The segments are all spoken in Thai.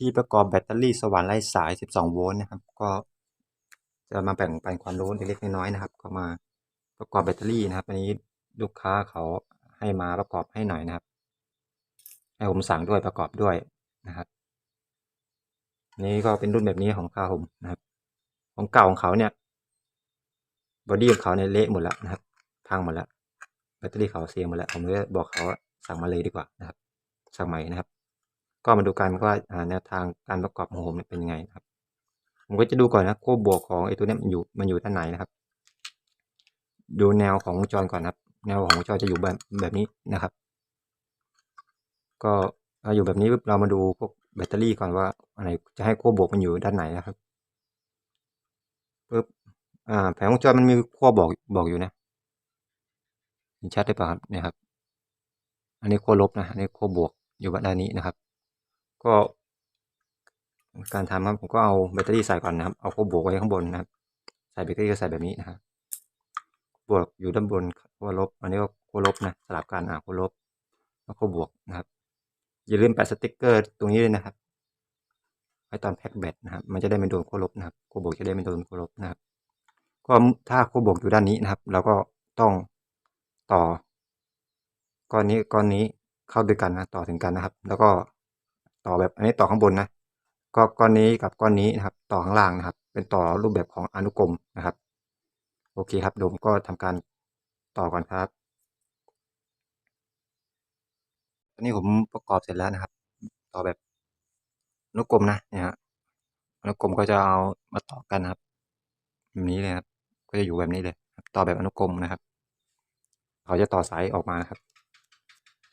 ที่ประกอบแบตเตอรี่สว่านไร้สาย 12 โวลต์นะครับ ก็จะมาแบ่งปันความรู้เล็กๆน้อยๆนะครับ ก็มาประกอบแบตเตอรี่นะครับ อันนี้ลูกค้าเขาให้มาประกอบให้หน่อยนะครับ ให้ผมสั่งด้วยประกอบด้วยนะครับ นี่ก็เป็นรุ่นแบบนี้ของข้าผมนะครับ ของเก่าของเขาเนี่ยบอดี้ของเขาเนี่ยเละหมดแล้วนะครับ พังหมดแล้วแบตเตอรี่เขาเสียหมดแล้วผมเลยบอกเขาว่าสั่งมาเลยดีกว่านะครับ สั่งใหม่นะครับ ก็มาดูกันว่าแนวทางการประกอบของผมเป็นยังไงนะครับ ผมก็จะดูก่อนนะขั้วบวกของไอ้ตัวเนี้ยมันอยู่มันอยู่ด้านไหนนะครับ ดูแนวของวงจรก่อนนะครับ แนวของวงจรจะอยู่แบบแบบนี้นะครับ ก็เราอยู่แบบนี้เรามาดูพวกแบตเตอรี่ก่อนว่าอันไหนจะให้ขั้วบวกมันอยู่ด้านไหนนะครับปุ๊บอ่าแผงวงจรมันมีขั้วบอกบอกอยู่นะเห็นชัดได้ป่ะครับเนี่ยครับ อันนี้ขั้วลบนะอันนี้ขั้วบวกอยู่ด้านนี้นะครับ ก็การทำครับผมก็เอาแบตเตอรี่ใส่ก่อนนะครับ เอาขั้วบวกไว้ข้างบนนะครับ ใส่แบตเตอรี่ก็ใส่แบบนี้นะครับ บวกอยู่ด้านบนขั้วลบ อันนี้ก็ขั้วลบนะ สลับกันอ่าขั้วลบ แล้วขั้วบวกนะครับ อย่าลืมแปะสติกเกอร์ตรงนี้เลยนะครับ ไว้ตอนแพ็กแบตนะครับ มันจะได้ไม่โดนขั้วลบนะครับขั้วบวกจะได้ไม่โดนขั้วลบนะครับ ก็ถ้าขั้วบวกอยู่ด้านนี้นะครับเราก็ต้องต่อ ก้อนนี้ก้อนนี้เข้าด้วยกันนะ ต่อถึงกันนะครับ แล้วก็ ต่อแบบอันนี้ต่อข้างบนนะก็ก้อนนี้กับก้อนนี้นะครับ ต่อข้างล่างนะครับ เป็นต่อรูปแบบของอนุกรมนะครับ โอเคครับโดมก็ทำการต่อก่อนครับตอนนี้ผมประกอบเสร็จแล้วนะครับ ต่อแบบอนุกรมนะเนี่ยฮะอนุกรมก็จะเอามาต่อกันนะครับแบบนี้เลยครับ ก็จะอยู่แบบนี้เลยครับต่อแบบอนุกรมนะครับ เขาจะต่อสายออกมานะครับ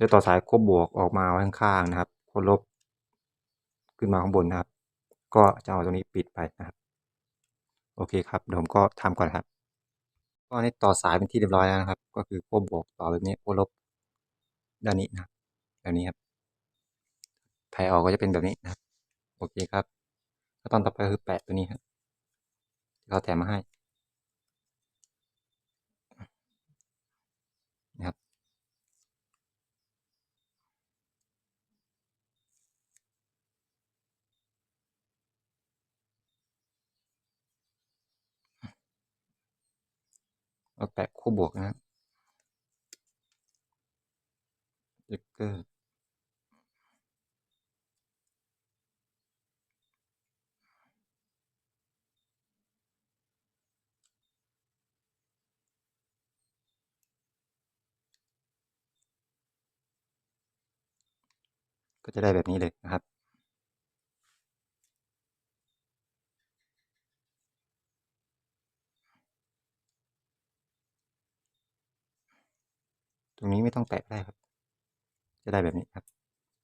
จะต่อสายควบบวกออกมาข้างๆนะครับควบลบ ขึ้นมาข้างบนนะครับ ก็จะเอาตรงนี้ปิดไปนะครับ โอเคครับเดี๋ยวผมก็ทำก่อนครับ ก็ในต่อสายเป็นที่เรียบร้อยแล้วนะครับ ก็คือควบบวกต่อแบบนี้ควลบด้านนี้นะครับแบบนี้ครับแผ่ออกก็จะเป็นแบบนี้นะครับ โอเคครับขั้นตอนต่อไปคือแปะตัวนี้ครับที่เขาแถมมาให้ เราแปะคู่บวกนะครับสติ๊กเกอร์ก็จะได้แบบนี้เลยนะครับ ตรงนี้ไม่ต้องแปะก็ได้ครับ จะได้แบบนี้ครับ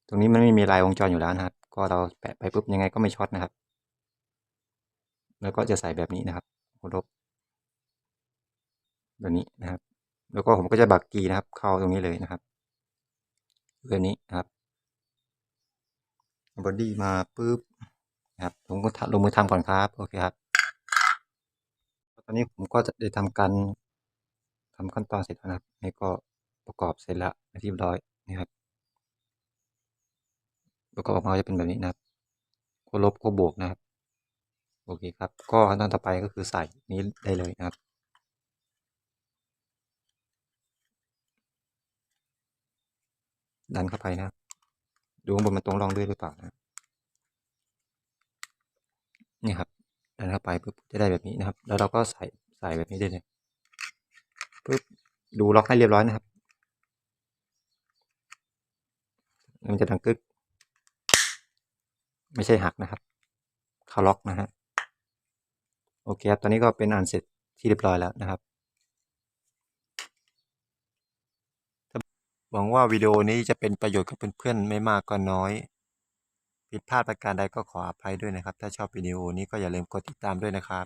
ตรงนี้มันไม่มีลายวงจรอยู่แล้วนะครับ ก็เราแปะไปปุ๊บยังไงก็ไม่ช็อตนะครับ แล้วก็จะใส่แบบนี้นะครับหัวลบแบบนี้นะครับ แล้วก็ผมก็จะบักกีนะครับ เข้าตรงนี้เลยนะครับแบบนี้นะครับบอดี้มาปุ๊บนะครับผมก็ลงมือทำก่อนครับโอเคครับตอนนี้ผมก็จะได้ทำการทำขั้นตอนเสร็จแล้วนะครับนี่ก็ ประกอบเสร็จล้วเป็นที่เรียบร้อยนี่ครับ ประกอบออกมาจะเป็นแบบนี้นะครับขั้วลบขั้วบวกนะครับ โอเคครับ ก็ขั้นตอนต่อไปก็คือใส่นี้ได้เลยนะครับดันเข้าไปนะดูข้างบนมันตรงรองด้วยหรือเปล่านะนี่ครับดันเข้าไปปุ๊บจะได้แบบนี้นะครับ แล้วเราก็ใส่ใส่แบบนี้ได้เลยปุ๊บดูล็อกให้เรียบร้อยนะครับ มันจะดังกึก ไม่ใช่หักนะครับเขาล็อกนะฮะโอเคครับตอนนี้ก็เป็นอันเสร็จที่เรียบร้อยแล้วนะครับหวังว่าวิดีโอนี้จะเป็นประโยชน์กับเพื่อนๆไม่มากก็น้อย ผิดพลาดประการใดก็ขออภัยด้วยนะครับ ถ้าชอบวิดีโอนี้ก็อย่าลืมกดติดตามด้วยนะครับ